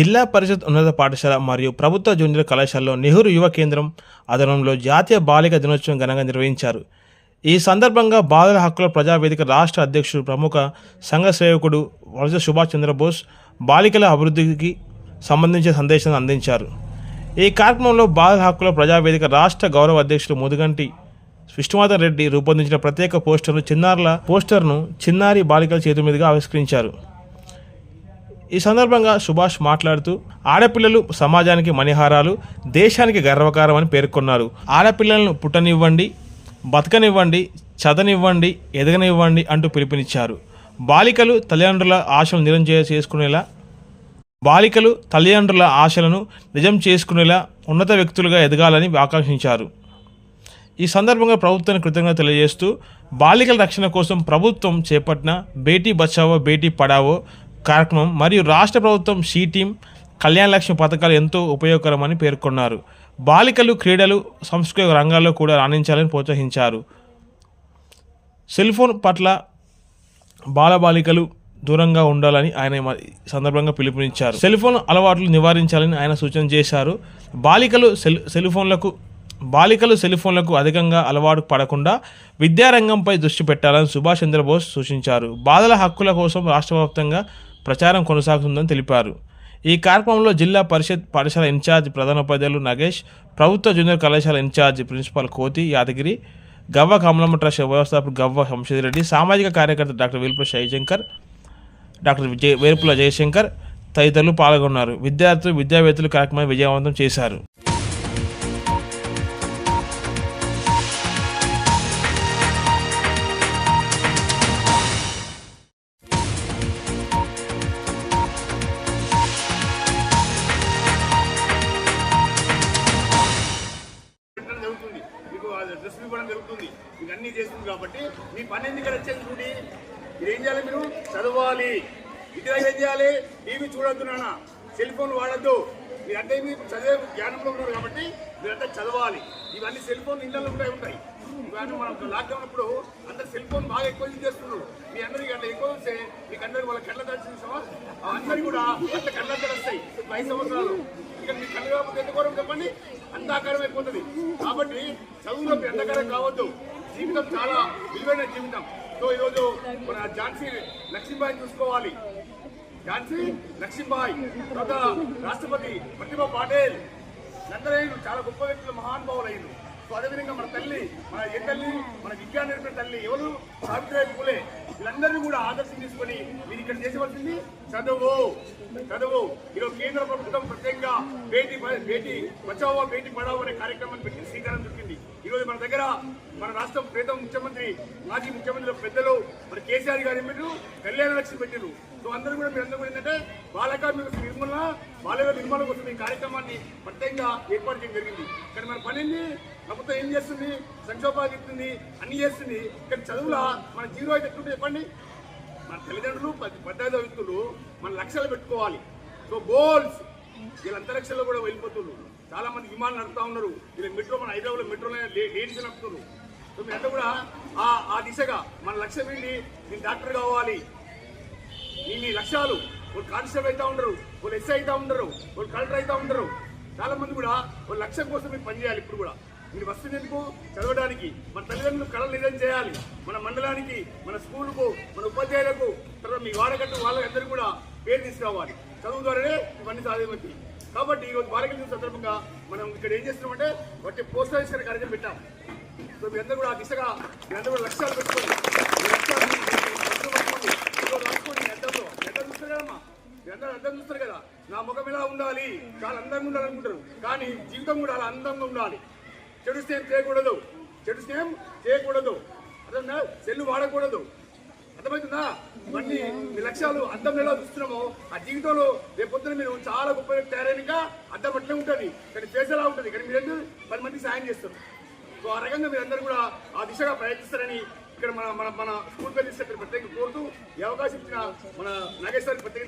జిల్లా పరిషత్ ఉన్నత పాఠశాల మరియు ప్రభుత్వ జూనియర్ కళాశాలలో నెహ్రూ యువ కేంద్రం ఆధ్వర్యంలో జాతీయ బాలిక దినోత్సవం ఘనంగా నిర్వహించారు. ఈ సందర్భంగా బాలల హక్కుల ప్రజావేదిక రాష్ట్ర అధ్యక్షుడు ప్రముఖ సంఘ సేవకుడు వరుస సుభాష్ చంద్రబోస్ బాలికల అభివృద్ధికి సంబంధించిన సందేశాన్ని అందించారు. ఈ కార్యక్రమంలో బాలల హక్కుల ప్రజావేదిక రాష్ట్ర గౌరవ అధ్యక్షుడు ముదుగంటి విష్ణువర్ధన్ రెడ్డి రూపొందించిన ప్రత్యేక పోస్టర్లు చిన్నారుల పోస్టర్ను చిన్నారి బాలికల చేతి మీదుగా ఆవిష్కరించారు. ఈ సందర్భంగా సుభాష్ మాట్లాడుతూ ఆడపిల్లలు సమాజానికి మణిహారాలు దేశానికి గర్వకారం అని పేర్కొన్నారు. ఆడపిల్లలను పుట్టనివ్వండి బతకనివ్వండి చదనివ్వండి ఎదగనివ్వండి అంటూ పిలుపునిచ్చారు. బాలికలు తల్లిదండ్రుల ఆశలు నిజం చేసుకునేలా బాలికలు తల్లిదండ్రుల ఆశలను నిజం చేసుకునేలా ఉన్నత వ్యక్తులుగా ఎదగాలని ఆకాంక్షించారు. ఈ సందర్భంగా ప్రభుత్వానికి కృతజ్ఞత తెలియజేస్తూ బాలికల రక్షణ కోసం ప్రభుత్వం చేపట్టిన బేటీ బచావో బేటీ పడావో కార్యక్రమం మరియు రాష్ట్ర ప్రభుత్వం షీ టీం కళ్యాణ లక్ష్మి పథకాలు ఎంతో ఉపయోగకరమని పేర్కొన్నారు. బాలికలు క్రీడలు సాంస్కృతిక రంగాల్లో కూడా రాణించాలని ప్రోత్సహించారు. సెల్ ఫోన్ పట్ల బాలబాలికలు దూరంగా ఉండాలని ఆయన సందర్భంగా పిలుపునిచ్చారు. సెల్ ఫోన్ అలవాట్లు నివారించాలని ఆయన సూచన చేశారు. బాలికలు సెల్ సెల్ ఫోన్లకు బాలికలు సెల్ ఫోన్లకు అధికంగా అలవాటు పడకుండా విద్యారంగంపై దృష్టి పెట్టాలని సుభాష్ చంద్రబోస్ సూచించారు. బాలల హక్కుల కోసం రాష్ట్ర వ్యాప్తంగా ప్రచారం కొనసాగుతుందని తెలిపారు. ఈ కార్యక్రమంలో జిల్లా పరిషత్ పాఠశాల ఇన్ఛార్జ్ ప్రధానోపాధ్యాయులు నగేష్ ప్రభుత్వ జూనియర్ కళాశాల ఇన్ఛార్జ్ ప్రిన్సిపాల్ కోతి యాదగిరి గవ్వ కమలమ్మ ట్రస్ట్ వ్యవస్థాపకుడు గవ్వ రెడ్డి సామాజిక కార్యకర్త డాక్టర్ వేల్పు శైశంకర్ డాక్టర్ విజయ్ వేర్పుల జయశంకర్ తదితరులు పాల్గొన్నారు. విద్యార్థులు విద్యావేత్తలు కార్యక్రమాన్ని విజయవంతం చేశారు. ఉంటుంది ఇవ్వడం మీకు చేస్తుంది కాబట్టి మీ పని ఎందుకు వచ్చేది చూడి. మీరు ఏం చేయాలి మీరు? చదవాలి. విద్య ఏం చేయాలి? టీవీ చూడొద్దు నాన్న. సెల్ ఫోన్ వాడద్దు. మీరంటే మీరు చదివే జ్ఞానంలో ఉన్నారు కాబట్టి మీరంతా చదవాలి. ఇవన్నీ సెల్ ఫోన్ ఇళ్ళలో ఉంటాయి ఉంటాయి. ఇవన్నీ మనం లాక్డౌన్ అప్పుడు అందరు సెల్ ఫోన్ బాగా ఎక్కువ యూజ్ చేస్తున్నారు. మీ అందరికీ అట్లా ఎక్కువ వస్తే మీకు అందరికి వాళ్ళ కళ్ళ దాల్చిన చూసావా? అందరికి కూడా అట్లా కళ్ళ వస్తాయి. ఐదు సంవత్సరాలు. ఇక్కడ మీ కళ్ళు కాకపోతే చెప్పండి? అంధాకారం అయిపోతుంది కాబట్టి చదువులో అంధకారం కావద్దు. జీవితం చాలా విలువైన జీవితం. సో ఈరోజు మన ఝాన్సీ లక్ష్మీబాయి చూసుకోవాలి. ఝాన్సీ లక్ష్మీబాయి తర్వాత రాష్ట్రపతి ప్రతిభ పాటేల్. అందరూ చాలా గొప్ప వ్యక్తులు మహానుభావులు అయ్యారు సో అదేవిధంగా మన తల్లి మన ఏ తల్లి మన విద్యా నేర్పిన తల్లి ఎవరు? సావిత్రిబాయి పూలే. వీళ్ళందరినీ కూడా ఆదర్శం తీసుకొని మీరు ఇక్కడ చేసేవలసింది చదువు. చదువు. ఈరోజు కేంద్ర ప్రభుత్వం ప్రత్యేకంగా బేటీ భేటీ బేటీ బచావో బేటీ పడావో అనే కార్యక్రమాన్ని పెట్టి శ్రీకారం చుట్టింది. ఈరోజు మన దగ్గర మన రాష్ట్రం ప్రీతం ముఖ్యమంత్రి మాజీ ముఖ్యమంత్రి పెద్దలు మరి కేసీఆర్ గారు మీరు కళ్యాణ లక్ష్మి పెట్టారు సో అందరూ కూడా మీరు అందరూ కూడా ఏంటంటే బాలకార్మిక నిర్మూలన బాలక నిర్మూలన కోసం ఈ కార్యక్రమాన్ని ప్రత్యేకంగా ఏర్పాటు చేయడం జరిగింది. కానీ మన పని ఏంది? ప్రభుత్వం ఏం చేస్తుంది? సంక్షోభాలు ఇస్తుంది అన్ని చేస్తుంది. కానీ చదువులా మన జీరో అయితే ఎట్లుంటే చెప్పండి? మన తల్లిదండ్రులు పద్దాయిదో వ్యక్తులు మన లక్ష్యాలు పెట్టుకోవాలి. సో గోల్స్ వీళ్ళ అంతరిక్షంలో కూడా వెళ్ళిపోతున్నారు. చాలా మంది విమానాలు నడుపుతా ఉన్నారు. వీళ్ళ మెట్రో మన హైదరాబాద్ మెట్రోలో లేడీస్ నడుపుతున్నారు. సో మీరంతా కూడా ఆ ఆ దిశగా మన లక్ష్యం ఏంటి నేను డాక్టర్ కావాలి. నీ మీ లక్ష్యాలు వాళ్ళు కానిస్టేబుల్ అవుతా ఉండరు వాళ్ళు ఎస్ఐ అవుతా ఉండరు వాళ్ళు కలెక్టర్ అవుతా ఉండరు. చాలా మంది కూడా వాళ్ళ లక్ష్యం కోసం మీరు పనిచేయాలి ఇప్పుడు కూడా. మీరు వస్తుంది ఎందుకు? చదవడానికి. మన తల్లిదండ్రులు కళలు నిజం చేయాలి. మన మండలానికి మన స్కూల్కు మన ఉపాధ్యాయులకు తర్వాత మీ వాడగట్టు వాళ్ళందరూ కూడా పేరు తీసుకురావాలి. చదువు ద్వారానే ఇవన్నీ సాధ్యమవుతాయి. కాబట్టి ఈరోజు బాలికల సందర్భంగా మనం ఇక్కడ ఏం చేస్తున్నామంటే వాటి ప్రోత్సహించిన కార్యక్రమం పెట్టాం. సో మీ అందరూ కూడా ఆ దిశగా మీ అందరూ కూడా లక్ష్యాలు పెట్టుకోండి మీ లక్ష్యాలు పెట్టుకోండి. రాసుకోండి అద్దంలో అద్దం చూస్తారు కదమ్మా? మీ అందరూ అద్దం చూస్తారు కదా నా ముఖం ఎలా ఉండాలి? చాలా అందంగా ఉండాలనుకుంటారు. కానీ జీవితం కూడా అలా అందంగా ఉండాలి. చెడు స్నేహం చేయకూడదు. చెడు స్నేహం చేయకూడదు. అర్థందా సెల్లు వాడకూడదు. అర్థమవుతుందా? ఇవన్నీ మీ లక్ష్యాలు అర్థం ఎలా చూస్తున్నామో ఆ జీవితంలో రేపు పొద్దున మీరు చాలా గొప్ప వ్యక్తి అర్థం అట్లే ఉంటుంది. కానీ ఫేస్ ఎలా ఉంటుంది. కానీ మీరు పది మందికి సాయం చేస్తారు? సో ఆ రకంగా మీరు అందరూ కూడా ఆ దిశగా ప్రయత్నిస్తారని ఇక్కడ మన మన మన స్కూల్ పేరు ఇక్కడ కోరుతూ ఈ అవకాశం ఇచ్చిన మన నాగేశ్వరి ప్రత్యేక